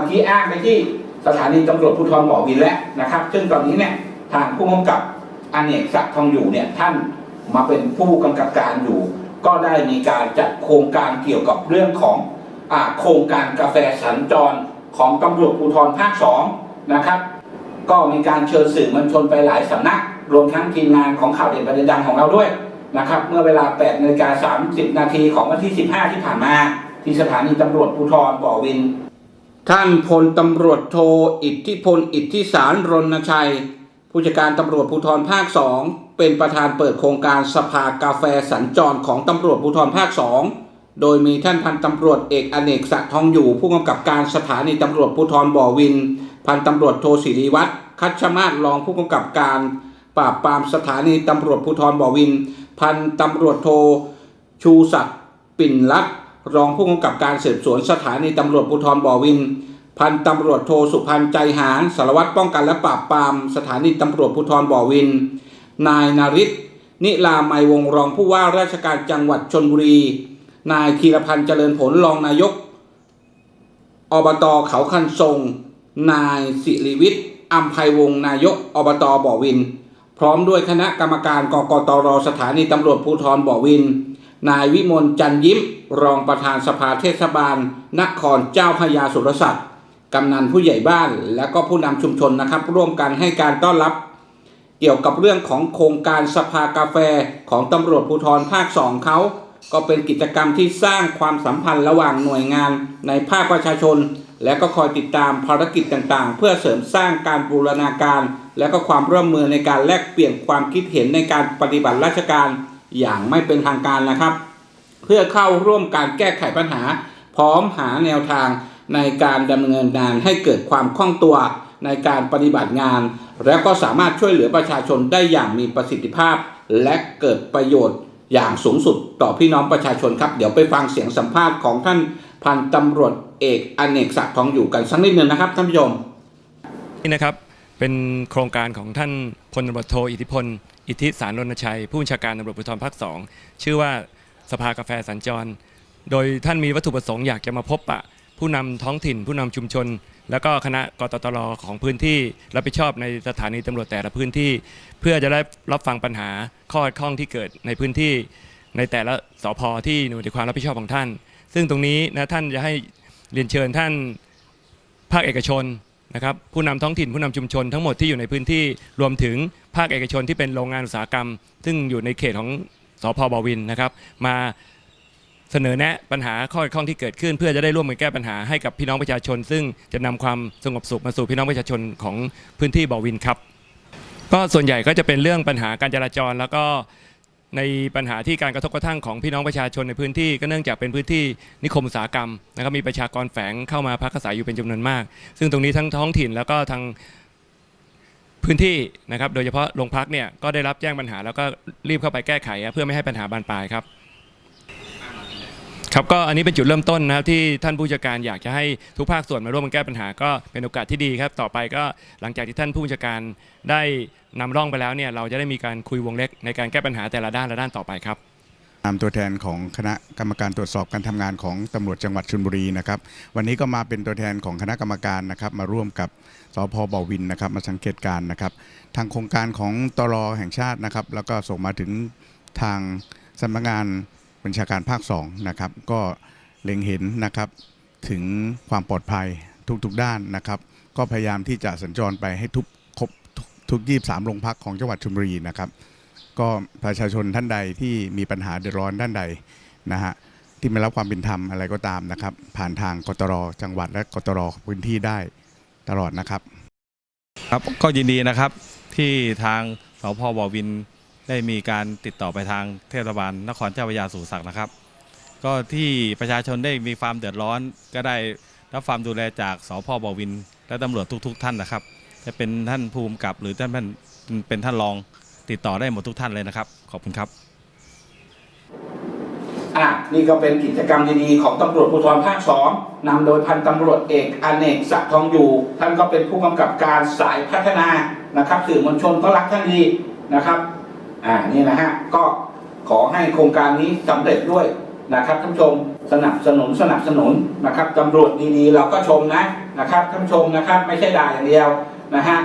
มื่อกี้อ้างไปที่สถานีตำรวจภูธรบ่อวินแล้วนะครับ ซึ่งตอนนี้เนี่ยทางผู้กำกับอเนกศักดิ์ทองอยู่เนี่ยท่านมาเป็นผู้กำกับการอยู่ ก็ได้มีการจัดโครงการเกี่ยวกับเรื่องของอโครงการกาแฟสัญจรของตำรวจภูธรภาคสองนะครับ ก็มีการเชิญสื่อมวลชนไปหลายสำนัก รวมทั้งทีมงานของข่าวเด่นประเด็นดังของเราด้วยนะครับ เมื่อเวลา8นาฬิกา30 นาทีของวันที่ 15 ที่ผ่านมา ที่สถานีตำรวจภูธรบ่อวิน ท่านพลตำรวจโทอิทธิพลอิทธิสารรณชัย ผู้จัดการตำรวจภูธรภาคสองเป็นประธานเปิดโครงการสภากาแฟสัญจรของตำรวจภูธรภาคสองโดยมีท่านพันตำรวจเอกอเนกศักทองอยู่ ผู้กำกับการสถานีตำรวจภูธรบ่อวิน พันตำรวจโทศิริวัตรคัชมาศรองผู้กำกับการ ปราบปรามสถานีตำรวจภูธรบ่อวิน พันตำรวจโทชูศักดิ์ปิ่นรัตน รองผู้กำกับการสืบสวนสถานีตำรวจภูธรบ่อวิน พันตำรวจโทสุพันธ์ใจหารสารวัตรป้องกันและปราบปรามสถานีตำรวจภูธรบ่อวิน นายนาริศนิลาไมวงรองผู้ว่าราชการจังหวัดชนบุรี นายธีรพันธ์เจริญผลรองนายก อบตเขาคันทรง นายสิริวิทย์อัมภัยวงนายกอบตบ่อวิน พร้อมด้วยคณะกรรมการกกตรสถานีตำรวจภูธรบ่อวิน นายวิมลจันยิ้ม รองประธานสภาเทศบาล นครเจ้าพยาสุรศักดิ์กำนันผู้ใหญ่บ้าน และก็ผู้นำชุมชนนะครับ ร่วมกันให้การต้อนรับ เกี่ยวกับเรื่องของโครงการสภากาแฟของตำรวจภูธรภาคสองเขาก็เป็นกิจกรรมที่สร้างความสัมพันธ์ระหว่างหน่วยงานในภาคประชาชน และก็คอยติดตามภารกิจต่างๆ เพื่อเสริมสร้างการบูรณาการ และก็ความร่วมมือในการแลกเปลี่ยนความคิดเห็นในการปฏิบัติราชการ อย่างไม่เป็นทางการนะครับ เพื่อเข้าร่วมการแก้ไขปัญหา พร้อมหาแนวทางในการดำเนินงานให้เกิดความคล่องตัวในการปฏิบัติงาน และก็สามารถช่วยเหลือประชาชนได้อย่างมีประสิทธิภาพ และเกิดประโยชน์อย่างสูงสุดต่อพี่น้องประชาชนครับ เดี๋ยวไปฟังเสียงสัมภาษณ์ของท่านพันตำรวจเอกอเนกศักดิ์ทองอยู่กันสักนิดหนึ่งนะครับท่านผู้ชมนี่นะครับเป็นโครงการของท่านพลตำรวจโทอิทธิพล อิทธิสารรณชัย ผู้บัญชาการตำรวจภูธรภาคสองชื่อว่าสภากาแฟสัญจร โดยท่านมีวัตถุประสงค์อยากจะมาพบปะ ผู้นำท้องถิ่น ผู้นำชุมชน แล้วก็คณะกตตรของพื้นที่รับผิดชอบในสถานีตำรวจแต่ละพื้นที่ เพื่อจะได้รับฟังปัญหาข้อข้องที่เกิดในพื้นที่ ในแต่ละสพที่หน่วยความรับผิดชอบของท่าน ซึ่งตรงนี้นะท่านจะให้เรียนเชิญท่านภาคเอกชน นะครับผู้นำท้องถิ่นผู้นำชุมชนทั้งหมดที่อยู่ในพื้นที่รวมถึงภาคเอกชนที่เป็นโรงงานอุตสาหกรรม ซึ่งอยู่ในเขตของสพบวินนะครับมาเสนอแนะปัญหาข้อข้องที่เกิดขึ้น เพื่อจะได้ร่วมกันแก้ปัญหาให้กับพี่น้องประชาชน ซึ่งจะนำความสงบสุขมาสู่พี่น้องประชาชนของพื้นที่บ่อวินครับ ก็ส่วนใหญ่ก็จะเป็นเรื่องปัญหาการจราจรแล้วก็ ในปัญหาที่การกระทบกระทั่งของพี่น้องประชาชนในพื้นที่ก็เนื่องจากเป็นพื้นที่นิคมอุตสาหกรรมนะครับมีประชากรแฝงเข้ามาพักอาศัยอยู่เป็นจำนวนมาก ซึ่งตรงนี้ทั้งท้องถิ่นแล้วก็ทางพื้นที่นะครับ โดยเฉพาะโรงพักเนี่ยก็ได้รับแจ้งปัญหาแล้วก็รีบเข้าไปแก้ไข เพื่อไม่ให้ปัญหาบานปลายครับ ครับก็อันนี้เป็นจุดเริ่มต้นนะครับที่ท่านผู้จัดการอยากจะให้ทุกภาคส่วนมาร่วมกันแก้ปัญหา ก็เป็นโอกาสที่ดีครับต่อไปก็หลังจากที่ท่านผู้จัดการได้นำร่องไปแล้วเนี่ยเราจะได้มีการคุยวงเล็กในการแก้ปัญหาแต่ละด้านละด้านต่อไปครับ ตามตัวแทนของคณะกรรมการตรวจสอบการทำงานของตำรวจจังหวัดชลบุรีนะครับ วันนี้ก็มาเป็นตัวแทนของคณะกรรมการนะครับมาร่วมกับสพบวินนะครับมาสังเกตการณ์นะครับ ทางโครงการของตรแห่งชาตินะครับ แล้วก็ส่งมาถึงทางสำนักงาน บัญชาการภาค2นะครับก็เล็งเห็นนะครับถึงความปลอดภัยทุกๆด้านนะครับ ก็พยายามที่จะสัญจรไปให้ทุกครบทุกทุก23โรงพักของจังหวัดชลบุรีนะครับ ก็ประชาชนท่านใดที่มีปัญหาเดือดร้อนด้านใดนะฮะที่ไม่รับความเป็นธรรมอะไรก็ตามนะครับ ผ่านทางกตรจังหวัดและกตรพื้นที่ได้ตลอดนะครับ ครับก็ยินดีนะครับที่ทางสพบวิน ได้มีการติดต่อไปทางเทศบาลนครเจ้าพระยาสู่ศักนะครับ ก็ที่ประชาชนได้มีความเดือดร้อน ก็ได้รับความดูแลจากสพบวิน และตำรวจทุก ๆ ท่านนะครับ จะเป็นท่านภูมิกับหรือท่านเป็นท่านรองติดต่อได้หมดทุกท่านเลยนะครับ ขอบคุณครับอะนี่ก็เป็นกิจกรรมดีๆของตำรวจภูธรภาคสองนำโดยพันตำรวจเอกอเนกศักทองอยู่ ท่านก็เป็นผู้กำกับการสายพัฒนานะครับ สื่อมวลชนก็รักท่านดีนะครับ อ่านี่นะฮะก็ขอให้โครงการนี้สำเร็จด้วยนะครับท่านชมสนับสนุนสนับสนุนนะครับตำรวจดีๆ เราก็ชมนะนะครับท่านชมนะครับ ไม่ใช่ด่าอย่างเดียวนะฮะ